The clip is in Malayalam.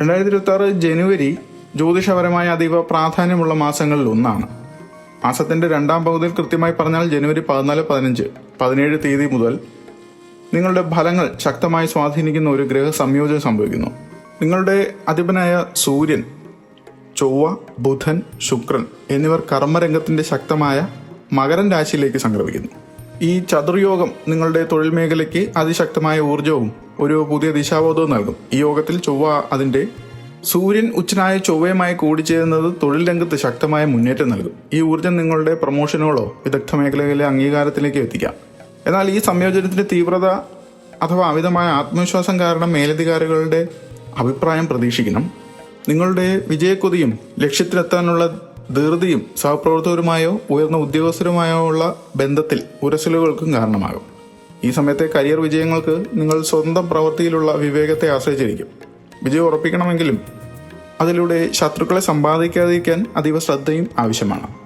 രണ്ടായിരത്തി ഇരുപത്തി ജനുവരി ജ്യോതിഷപരമായ അതീവ പ്രാധാന്യമുള്ള മാസങ്ങളിൽ ഒന്നാണ്. മാസത്തിന്റെ രണ്ടാം പകുതിയിൽ കൃത്യമായി പറഞ്ഞാൽ ജനുവരി പതിനാല് പതിനഞ്ച് പതിനേഴ് തീയതി മുതൽ നിങ്ങളുടെ ഫലങ്ങൾ ശക്തമായി സ്വാധീനിക്കുന്ന ഒരു ഗ്രഹ സംയോജനം സംഭവിക്കുന്നു. നിങ്ങളുടെ അധിപനായ സൂര്യൻ ചൊവ്വ ബുധൻ ശുക്രൻ എന്നിവർ കർമ്മരംഗത്തിന്റെ ശക്തമായ മകരൻ രാശിയിലേക്ക് സംക്രമിക്കുന്നു. ഈ ചതുർയോഗം നിങ്ങളുടെ തൊഴിൽ മേഖലയ്ക്ക് അതിശക്തമായ ഊർജവും ഒരു പുതിയ ദിശാബോധവും നൽകും. ഈ യോഗത്തിൽ ചൊവ്വ അതിന്റെ സൂര്യൻ ഉച്ചനായ ചൊവ്വയുമായി കൂടിച്ചേരുന്നത് തൊഴിൽ രംഗത്ത് ശക്തമായ മുന്നേറ്റം നൽകും. ഈ ഊർജം നിങ്ങളുടെ പ്രൊമോഷനുകളോ വിദഗ്ധ മേഖലകളിലെ അംഗീകാരത്തിലേക്ക് എത്തിക്കാം. എന്നാൽ ഈ സംയോജനത്തിന്റെ തീവ്രത അഥവാ അമിതമായ ആത്മവിശ്വാസം കാരണം മേലധികാരികളുടെ അഭിപ്രായം പ്രതീക്ഷിക്കണം. നിങ്ങളുടെ വിജയക്കൊതിയും ലക്ഷ്യത്തിലെത്താനുള്ള ധൃതിയും സഹപ്രവർത്തകരുമായോ ഉയർന്ന ഉദ്യോഗസ്ഥരുമായോ ഉള്ള ബന്ധത്തിൽ ഉരസലുകൾക്കും കാരണമാകും. ഈ സമയത്തെ കരിയർ വിജയങ്ങൾക്ക് നിങ്ങൾ സ്വന്തം പ്രവൃത്തിയിലുള്ള വിവേകത്തെ ആശ്രയിച്ചിരിക്കും. വിജയം ഉറപ്പിക്കണമെങ്കിലും അതിലൂടെ ശത്രുക്കളെ സമ്പാദിക്കാതിരിക്കാൻ അതീവ ശ്രദ്ധയും ആവശ്യമാണ്.